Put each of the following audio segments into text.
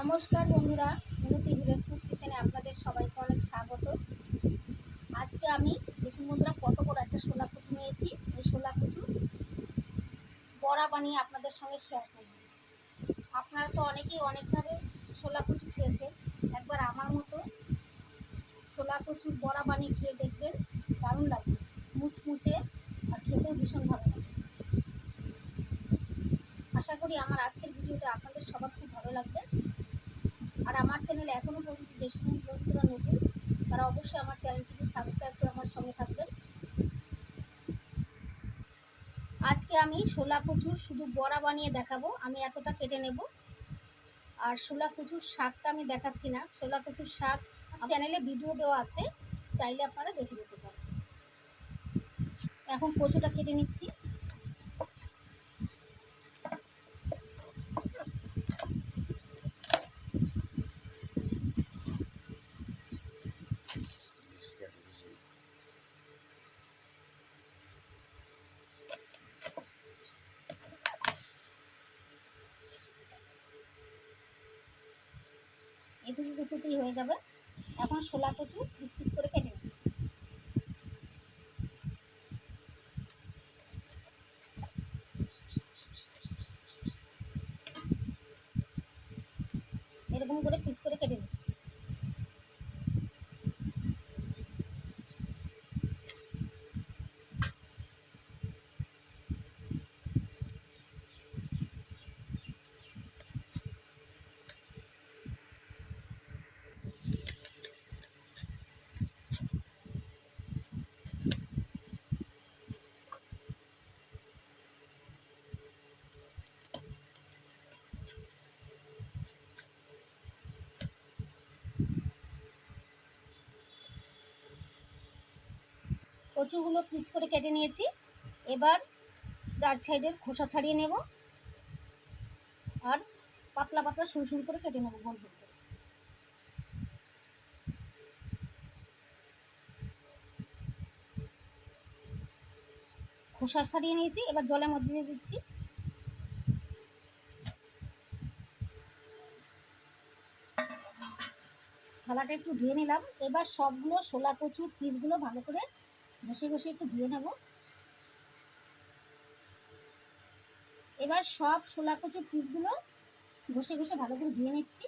নমস্কার বন্ধুরা মিনতি village food কিচেনে আপনাদের সবাইকে অনেক স্বাগত। আজকে আমি দেখুন বন্ধুরা, কত বড় একটা শোলা কুচু নিয়েছি। এই শোলা কুচু বড়া বানিয়ে আপনাদের সঙ্গে শেয়ার করব। আপনারা তো অনেকেই অনেকভাবে শোলা কুচু খেয়েছেন একবার আমার মতো শোলা কচুর বড়া বানিয়ে খেয়ে দেখবেন, দারুণ লাগবে। মুচমুচে আর খেতেও ভীষণ ভালো লাগে। আশা করি আমার আজকের ভিডিওটা আপনাদের সবার খুব ভালো লাগবে। আর আমার চ্যানেলে এখনও পর্যন্ত যে সমস্ত বন্ধুরা নতুন, তারা অবশ্যই আমার চ্যানেলটিকে সাবস্ক্রাইব করে আমার সঙ্গে থাকবেন। আজকে আমি শোলা কচুর শুধু বড়া বানিয়ে দেখাবো, আমি এতটা কেটে নেব। আর শোলা কচুর শাকটা আমি দেখাচ্ছি না শোলা কচুর শাক চ্যানেলে ভিডিও দেওয়া আছে, চাইলে আপনারা দেখে নিতে পারেন। এখন কচুটা কেটে নিচ্ছি। এটুকু কুচুতেই হয়ে যাবে। এখন শোলা কচু পিস পিস করে কেটে নিচ্ছি এরকম করে পিস করে কেটে নিচ্ছি কচুগুলো পিস করে কেটে নিয়েছি। এবার চার সাইডের খোসা ছাড়িয়ে নেব। আর পাতলা পাতলা সরু সরু করে কেটে নেব গোল গোল করে। খোসা ছাড়িয়ে নিয়েছি, এবার জলের মধ্যে দিয়ে দিচ্ছি। থালাটা একটু ধুয়ে নিলাম। এবার সবগুলো শোলা কচুর পিসগুলো ভালো করে ঘষে ঘষে একটু ধুয়ে নেব। এবার সব শোলা কচুর পিসগুলো ঘষে ঘষে ভালো করে ধুয়ে নিচ্ছি।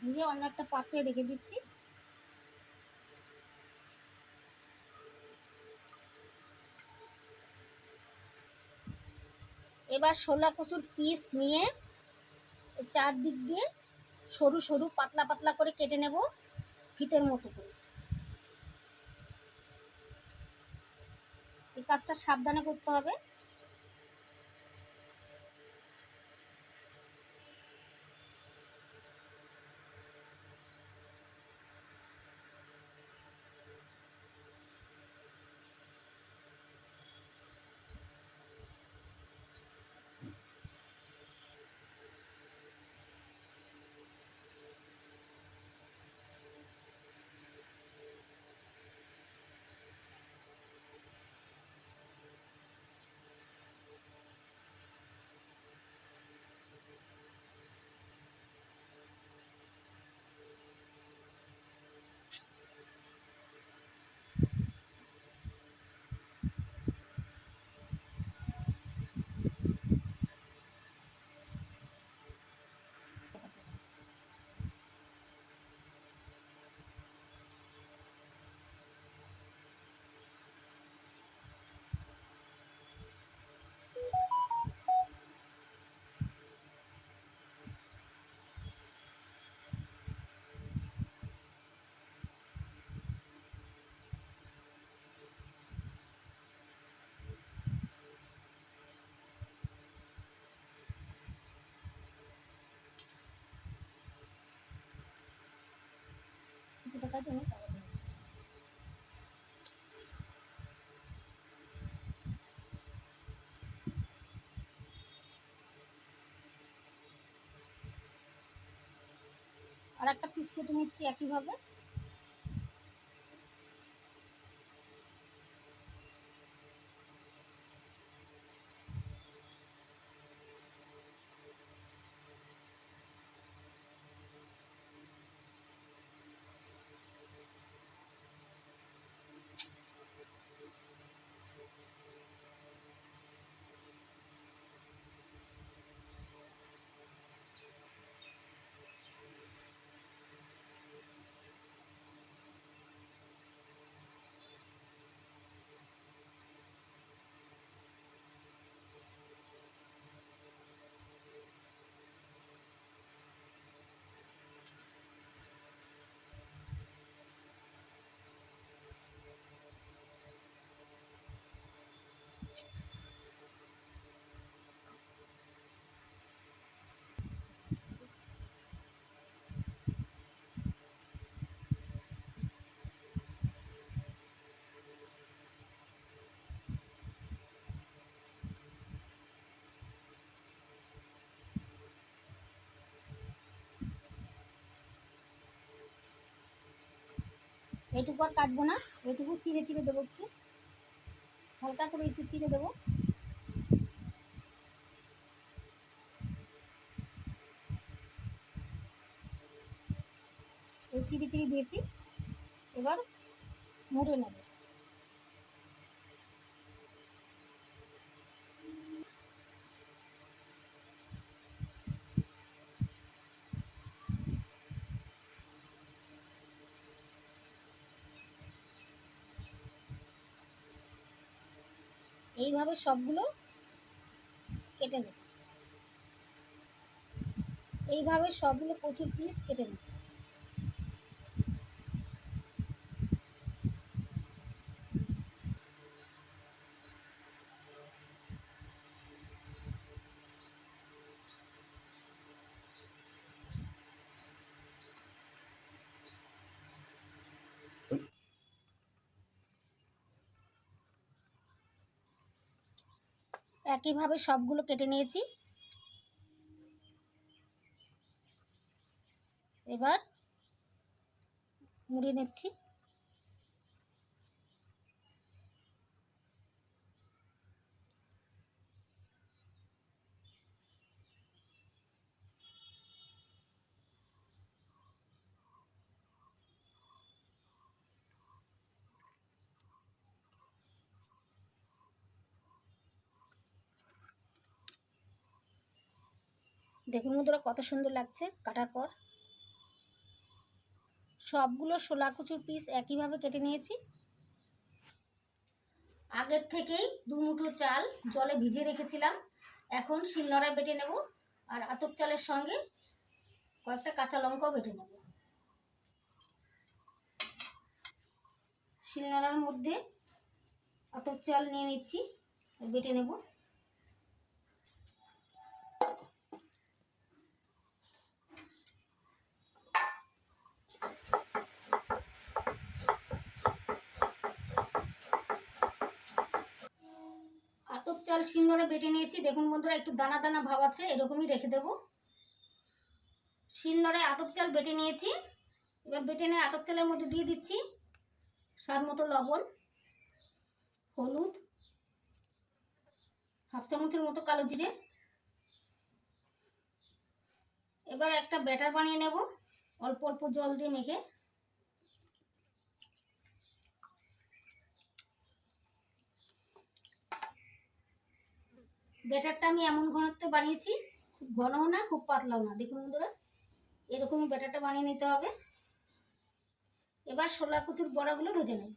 ধুয়ে অন্য একটা পাত্রে রেখে দিচ্ছি। এবার শোলা কচুর পিস নিয়ে চারদিক দিয়ে সরু সরু পাতলা পাতলা করে কেটে নেব ফিতের মতো করে। এই কাজটা সাবধানে করতে হবে কিছুটা কাটে নিই তারপরে দেবো। আর একটা পিস কেটে নিচ্ছি একইভাবে। এটুকু আর কাটবো না, এটুকু চিড়ে চিড়ে দেবো একটু। হালকা করে একটু চিড়ে দেবো। এই চিড়ি চিড়ি দিয়েছি, এবার মুড়ে নেব। এইভাবে সবগুলো কেটে নেব। এইভাবে সবগুলো প্রচুর পিস কেটে নেব। একইভাবে সবগুলো কেটে নিয়েছি। এবার মুড়ে নিচ্ছি। দেখুন বন্ধুরা কত সুন্দর লাগছে কাটার পর। সবগুলো শোলা কুচুর পিস একইভাবে কেটে নিয়েছি। আগের থেকেই দু মুঠো চাল জলে ভিজিয়ে রেখেছিলাম। এখন শিলনোড়ায় বেটে নেব আর আতপ চালের সঙ্গে কয়েকটা কাঁচা লঙ্কাও বেটে নেব। শিলনোড়ার মধ্যে আতপ চাল নিয়ে নিচ্ছি, বেটে নেব। চাল শিলনোড়ে বেটে নিয়েছি। দেখুন বন্ধুরা, একটু দানা দানা ভাব আছে, এরকমই রেখে দেব। শিলনোড়ে আতপ চাল বেটে নিয়েছি। এবার বেটে নিয়ে আতপ চালের মধ্যে দিয়ে দিচ্ছি স্বাদ মতো লবণ, হলুদ, হাফ চামচের মতো কালো জিরে। এবার একটা ব্যাটার বানিয়ে নেব, অল্প অল্প জল দিয়ে মেখে। ব্যাটারটা আমি এমন ঘনত্বে বানিয়েছি, খুব ঘনও না, খুব পাতলাও না। দেখুন বন্ধুরা এরকমই ব্যাটারটা বানিয়ে নিতে হবে। এবার শোলা কচুর বড়াগুলো ভেজে নেব।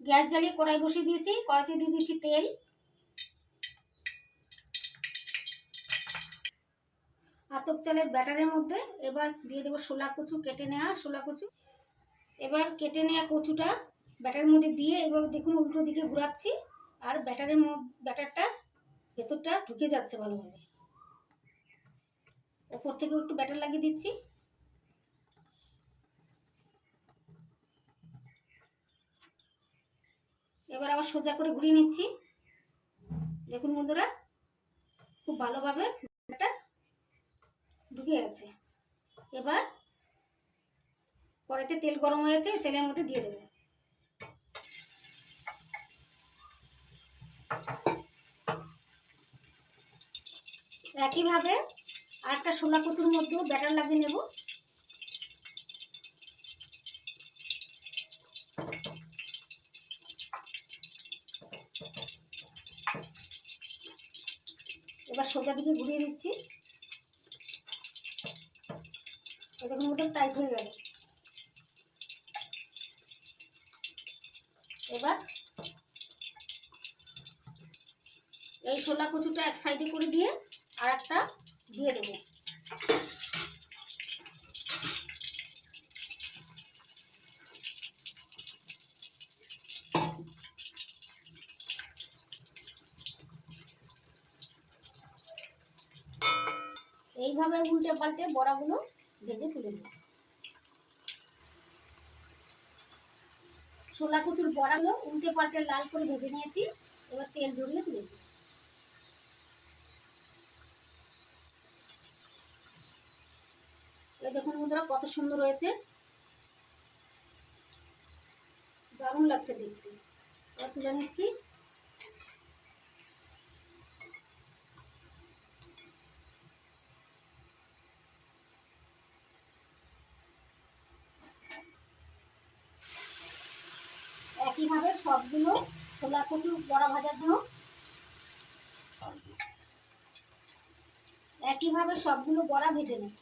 গ্যাস জ্বালিয়ে কড়াই বসিয়ে দিয়েছি, কড়াইতে দিয়ে দিয়েছি তেল। আতপ চালের ব্যাটারের মধ্যে এবার দিয়ে দেবো শোলা কচু, কেটে নেওয়া শোলা কচু। এবার কেটে নেওয়া কচুটা ব্যাটারের মধ্যে দিয়ে এবার দেখুন উল্টো দিকে ঘোরাচ্ছি। আর ব্যাটারের ব্যাটারটা ভেতরটা ঢুকে যাচ্ছে ভালোভাবে। ওপর থেকে একটু ব্যাটার লাগিয়ে দিচ্ছি। এবার আবার সোজা করে ঘুরিয়ে নিচ্ছি। দেখুন বন্ধুরা, খুব ভালোভাবে ঢুকে গেছে। এবার কড়াইতে তেল গরম হয়েছে, তেলের মধ্যে দিয়ে দেবো। একইভাবে আরেকটা শোলা কচুর মধ্যেও ব্যাটার লাগিয়ে নেব। এবার সোজা দিকে ঘুরিয়ে দিচ্ছি এরকম মতো টাইট হয়ে গেল। এবার এই শোলা কচুটা এক সাইডে করে দিয়ে আর একটা দিয়ে দেবো। এইভাবে উল্টে পাল্টে বড়াগুলো ভেজে তুলে নেব। ছোলা কচুর বড়াগুলো উল্টে পাল্টে লাল করে ভেজে নিয়েছি, এবার তেল জড়িয়ে তুলে দিই দেখুন বন্ধুরা কত সুন্দর হয়েছে। দারুণ লাগছে দেখতে। তুলে নিচ্ছি। একইভাবে সবগুলো ছোলা কচু বড়া ভাজার জন্য। একইভাবে সবগুলো বড়া ভেজে নেব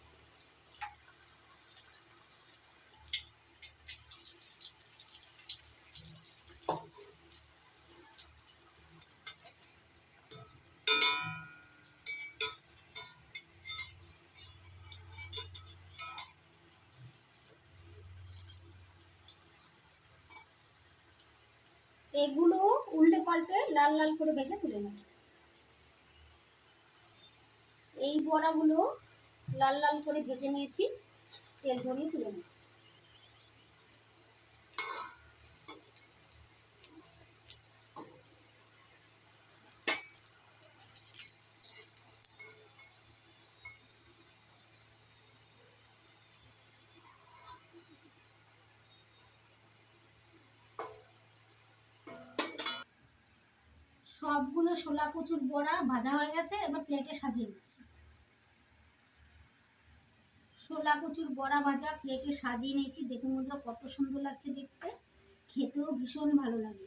এগুলো উল্টে পাল্টে লাল লাল করে ভেজে তুলে নেব। এই বড়াগুলো লাল লাল করে ভেজে নিয়েছি, তেল ঝরিয়ে তুলে নেব। সবগুলো শোলা কচুর বড়া ভাজা হয়ে গেছে, এবার প্লেটে সাজিয়ে নিচ্ছি। শোলা কচুর বড়া ভাজা প্লেটে সাজিয়ে নিয়েছি, দেখুন বন্ধুরা কত সুন্দর লাগছে দেখতে। খেতেও ভীষণ ভালো লাগে।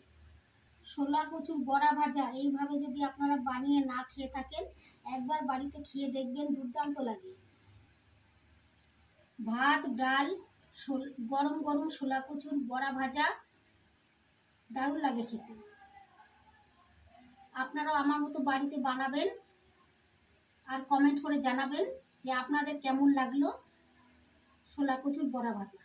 শোলা কচুর বড়া ভাজা এইভাবে যদি আপনারা বানিয়ে না খেয়ে থাকেন, একবার বাড়িতে খেয়ে দেখবেন দুর্দান্ত লাগে। ভাত, ডাল গরম গরম শোলা কচুর বড়া ভাজা দারুণ লাগে খেতে। আপনারাও আমার মতো বাড়িতে বানাবেন আর কমেন্ট করে জানাবেন যে আপনাদের কেমন লাগল শোলা কচুর বড়া ভাজা।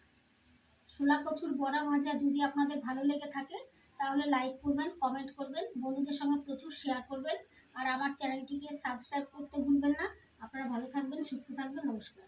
শোলা কচুর বড়া ভাজা যদি আপনাদের ভালো লেগে থাকে, তাহলে লাইক করবেন কমেন্ট করবেন, বন্ধুদের সঙ্গে প্রচুর শেয়ার করবেন, আর আমার চ্যানেলটিকে সাবস্ক্রাইব করতে ভুলবেন না। আপনারা ভালো থাকবেন, সুস্থ থাকবেন, নমস্কার।